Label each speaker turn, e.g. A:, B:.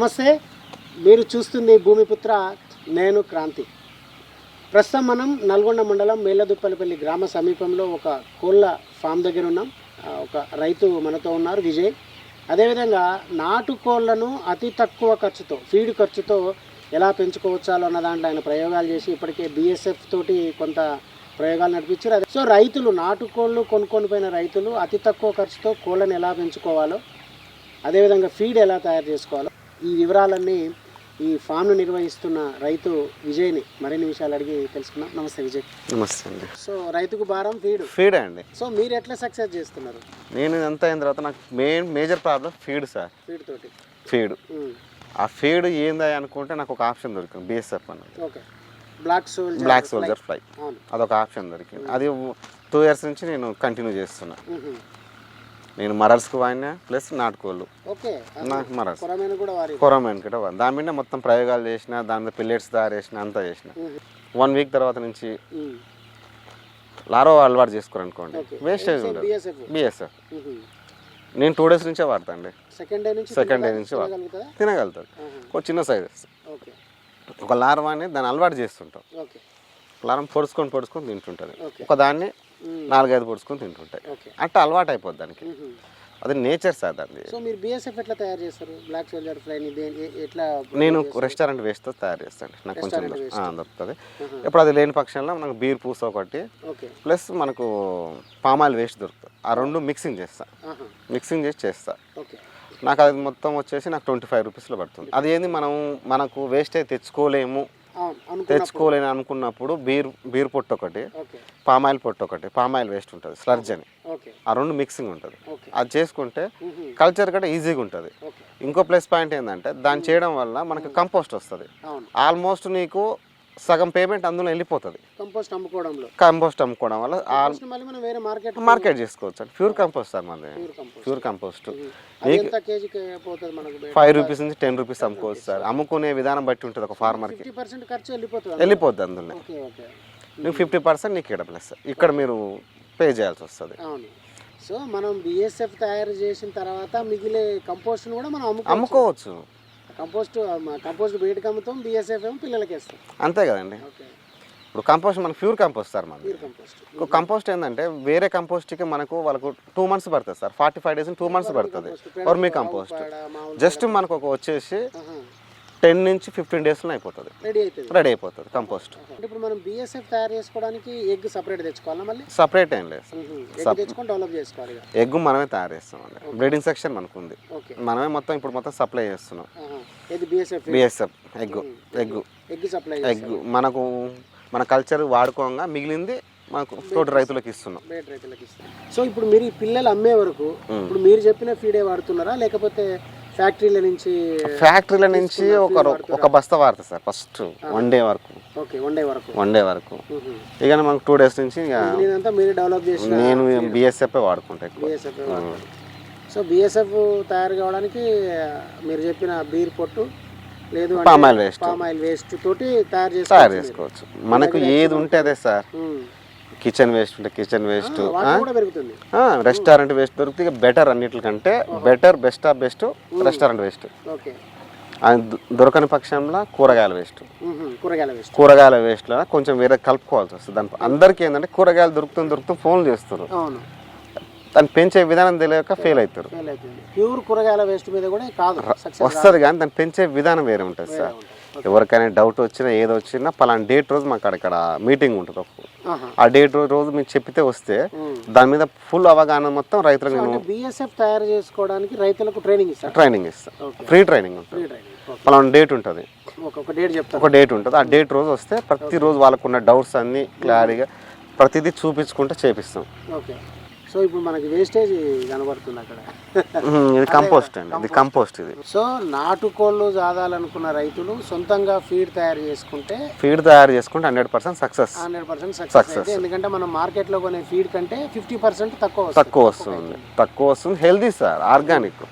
A: నమస్తే మీరు చూస్తుంది భూమిపుత్ర నేను క్రాంతి. ప్రస్తుతం మనం నల్గొండ మండలం మేళ్ళదుప్పలపల్లి గ్రామ సమీపంలో ఒక కోళ్ళ ఫామ్ దగ్గర ఉన్నాం. ఒక రైతు మనతో ఉన్నారు విజయ్. అదేవిధంగా నాటు కోళ్ళను అతి తక్కువ ఖర్చుతో ఫీడ్ ఖర్చుతో ఎలా పెంచుకోవచ్చాలో అన్న దాంట్లో ఆయన ప్రయోగాలు చేసి ఇప్పటికే బీఎస్ఎఫ్ తోటి కొంత ప్రయోగాలు నడిపించారు. అదే సో రైతులు నాటుకోళ్ళు కొనుక్కొని పోయిన రైతులు అతి తక్కువ ఖర్చుతో కోళ్ళని ఎలా పెంచుకోవాలో అదేవిధంగా ఫీడ్ ఎలా తయారు చేసుకోవాలో ఈ వివరాలన్నీ ఈ ఫామ్ను నిర్వహిస్తున్న రైతు విజయ్ని మరిన్ని విషయాలు అడిగి తెలుసుకున్నాం నమస్తే విజయ్.
B: నమస్తే అండి.
A: సో రైతుకు భారం ఫీడ్?
B: ఫీడ్ అండి.
A: సో మీరు ఎట్లా సక్సెస్ చేస్తున్నారు?
B: నేను ఇదంతా అయిన తర్వాత నాకు main major problem feed sir.
A: Feed తోటి.
B: ఫీడ్. ఆ ఫీడ్ ఏందా అనుకుంటే నాకు ఒక ఆప్షన్ దొరికింది బిఎస్ఎఫ్ అన్నది.
A: Okay. Black soldier
B: black soldier fly అదొక ఆప్షన్ దొరికింది. అది టూ ఇయర్స్ నుంచి నేను కంటిన్యూ చేస్తున్నా.
A: ఉహు.
B: నేను మరల్స్కి వాడినా ప్లస్ నాటుకోళ్ళు. నాకు మరల్స్.
A: కొరమైన కూడా.
B: దాని మీద మొత్తం ప్రయోగాలు చేసిన దాని మీద పిల్లెట్స్ తయారు చేసిన అంతా చేసిన. వన్ వీక్ తర్వాత నుంచి లారో అలవాటు చేసుకోరనుకోండి. వేస్టేజ్ ఉండదు.
A: బిఎస్ఎఫ్
B: నేను టూ డేస్ నుంచే వాడతా అండి.
A: సెకండ్ డే నుంచి
B: సెకండ్ డే నుంచి
A: ఆహా.
B: ఒక చిన్న సైజ్ ఒక లార్వాని దాన్ని అలవాటు చేస్తుంటాం. లారం పొడుచుకొని పొడుచుకొని తింటుంటుంది. ఒక దాన్ని నాలుగైదు పొడుచుకొని తింటుంటాయి. అట్లా అలవాటు అయిపోద్ది దానికి. అది నేచర్ సార్ దాన్ని
A: సో మీరు బిఎస్ఎఫ్ ఎట్లా తయారు చేస్తారు? బ్లాక్ సోల్జర్ ఫ్లైని ఎట్లా
B: నేను రెస్టారెంట్ వేస్ట్తో తయారు చేస్తాను. నాకు కొంచెం దొరుకుతుంది. ఇప్పుడు అది లేని పక్షంలో మనకు బీర్ పూస ఒకటి ప్లస్ మనకు పామాయిల్ వేస్ట్ దొరుకుతుంది. ఆ రెండు మిక్సింగ్ చేస్తా. మిక్సింగ్ చేసి చేస్తా. నాకు అది మొత్తం వచ్చేసి నాకు ట్వంటీ ఫైవ్ రూపీస్లో పడుతుంది. అది ఏంది మనం మనకు వేస్ట్ అయితే తెచ్చుకోలేము తెచ్చుకోలేని అనుకున్నప్పుడు బీర్ బీర్ పొట్టు ఒకటి పామాయిల్ పొట్టు ఒకటి పామాయిల్ వేస్ట్ ఉంటుంది స్లర్జ్ అని. ఆ రెండు మిక్సింగ్ ఉంటుంది. అది చేసుకుంటే. కల్చర్ కూడా ఈజీగా ఉంటుంది. ఇంకో ప్లస్ పాయింట్ ఏంటంటే దాన్ని చేయడం వల్ల మనకు కంపోస్ట్ వస్తుంది. ఆల్మోస్ట్ నీకు సగం పేమెంట్ అందులో వెళ్ళిపోతుంది.
A: కంపోస్ట్ అమ్ముకోవడంలో.
B: కంపోస్ట్ అమ్ముకోవడం వల్ల
A: కంపోస్ట్ మళ్ళీ మనం వేరే మార్కెట్
B: మార్కెట్ చేసుకోవచ్చు. అండి ప్యూర్ కంపోస్ట్ సార్ మనది
A: pure compost.
B: Compost. Five rupees నుంచి టెన్ రూపీస్ అమ్ముకోవచ్చు సార్. అమ్ముకునే విధానం బట్టి ఉంటుంది ఒక ఫార్మర్కి
A: ఖర్చు వెళ్ళిపోతుంది
B: వెళ్ళిపోద్ది అందులో. నీకు ఫిఫ్టీ పర్సెంట్ నీకు ఇక్కడ ప్లస్ ఇక్కడ మీరు పే చేయాల్సి వస్తుంది.
A: సో మనం బిఎస్ఎఫ్ తయారు చేసిన తర్వాత మిగిలే కంపోస్ట్ను కూడా మనం అమ్ముకో
B: అమ్ముకోవచ్చు.
A: కంపోస్ట్ కంపోస్ట్ బయటకు అమ్ముతాం బిఎస్ఎఫ్ ఏమో పిల్లలకి వేస్తాం.
B: అంతే కదండి. ఇప్పుడు కంపోస్ట్ మనకు pure compost sir
A: pure compost.
B: ఏంటంటే వేరే కంపోస్ట్కి మనకు వాళ్ళకు టూ మంత్స్ పడుతుంది sir. Forty five days two months పడుతుంది. Vermi compost. జస్ట్ మనకు ఒక వచ్చేసి టెన్ నుంచి ఫిఫ్టీన్ డేస్లో అయిపోతుంది.
A: రెడీ అవుతుంది
B: రెడీ అయిపోతుంది కంపోస్ట్.
A: అంటే ఇప్పుడు మనం బిఎస్ఎఫ్ తయారు చేసుకోవడానికి ఎగ్ సపరేట్ తెచ్చుకోవాలా మళ్ళీ?
B: సపరేట్ ఏం లేదు.
A: ఎగ్ తెచ్చుకొని డెవలప్ చేసుకోవాలి
B: ఎగ్ మనమే తయారు చేస్తామండి. బ్రీడింగ్ సెక్షన్ మనకు ఉంది మనమే మొత్తం ఇప్పుడు మొత్తం సప్లై చేస్తున్నాం.
A: ఇది BSF?
B: BSF egg egg.
A: Egg supply
B: egg మనకు మన కల్చర్ వాడుకోగా మిగిలింది మనకు తోటి రైతులకు ఇస్తున్నాం.
A: సో ఇప్పుడు మీరు ఈ పిల్లలు అమ్మే వరకు ఇప్పుడు మీరు చెప్పిన ఫీడే వాడుతున్నారా? లేకపోతే ఫ్యాక్టరీల నుంచి
B: ఫ్యాక్టరీల నుంచి ఒక ఒక బస్తా వాడుతుంది సార్ ఫస్ట్ వన్ డే వరకు.
A: ఓకే వన్ డే వరకు.
B: వన్ డే వరకు. ఇక మనకు టూ డేస్ నుంచి
A: మీరు డెవలప్ చేసిన
B: నేను బిఎస్ఎఫ్ వాడుకుంటా
A: బిఎస్ఎఫ్ సో బిఎస్ఎఫ్ తయారు కావడానికి మీరు చెప్పిన బీర్ పొట్టు లేదు
B: Palm oil waste.
A: Palm oil waste తోటి తయారు చేసుకోవచ్చు
B: మనకు ఏది ఉంటే అదే సార్. కిచెన్ వేస్ట్ ఉంటే కిచెన్ వేస్ట్ రెస్టారెంట్ వేస్ట్ దొరికితే బెటర్ అన్నిటికంటే better best of best restaurant waste. దొరకని పక్షంలో కూరగాయల వేస్ట్.
A: కూరగాయల వేస్ట్.
B: కూరగాయల వేస్ట్లో కొంచెం వేరే కలుపుకోవాల్సి వస్తుంది. దాని అందరికీ ఏంటంటే కూరగాయలు దొరుకుతుంది దొరుకుతుంది ఫోన్లు చేస్తారు. దాన్ని పెంచే విధానం తెలియక ఫెయిల్ అవుతారు.
A: ప్యూర్ కూరగాయల వేస్ట్ మీద కూడా కాదు
B: వస్తుంది కానీ దాన్ని పెంచే విధానం వేరే ఉంటుంది సార్. ఎవరికైనా డౌట్ వచ్చినా ఏదో వచ్చినా పలానా డేట్ రోజు మాకు అక్కడ మీటింగ్ ఉంటుంది. ఆ డేట్ రోజు మీరు చెప్పితే వస్తే దాని మీద ఫుల్ అవగాహన మొత్తం రైతులకు
A: బిఎస్ఎఫ్ తయారు చేసుకోవడానికి రైతులకు ట్రైనింగ్ ఇస్తారు?
B: ట్రైనింగ్ ఇస్తాను
A: ఓకే.
B: ఫ్రీ ట్రైనింగ్ ఉంటుంది. పలానా డేట్ ఉంటుంది.
A: ఒక డేట్
B: ఉంటుంది. ఆ డేట్ రోజు వస్తే ప్రతిరోజు వాళ్ళకున్న డౌట్స్ అన్నీ క్లారిటీగా ప్రతిదీ చూపించుకుంటే చేపిస్తాం.
A: సో ఇప్పుడు మనకి వేస్టేజ్ కనబడుతుంది అక్కడ.
B: ఇది కంపోస్ట్ అండి ఇది కంపోస్ట్ ఇది.
A: సో నాటుకోళ్ళు జాదాలనుకున్న రైతులు సొంతంగా ఫీడ్ తయారు చేసుకుంటే
B: ఫీడ్ తయారు చేసుకుంటే hundred percent success
A: hundred percent success ఎందుకంటే మనం మార్కెట్లో కొనే ఫీడ్ కంటే ఫిఫ్టీ పర్సెంట్ తక్కువ
B: తక్కువ వస్తుంది తక్కువ వస్తుంది. Healthy sir organic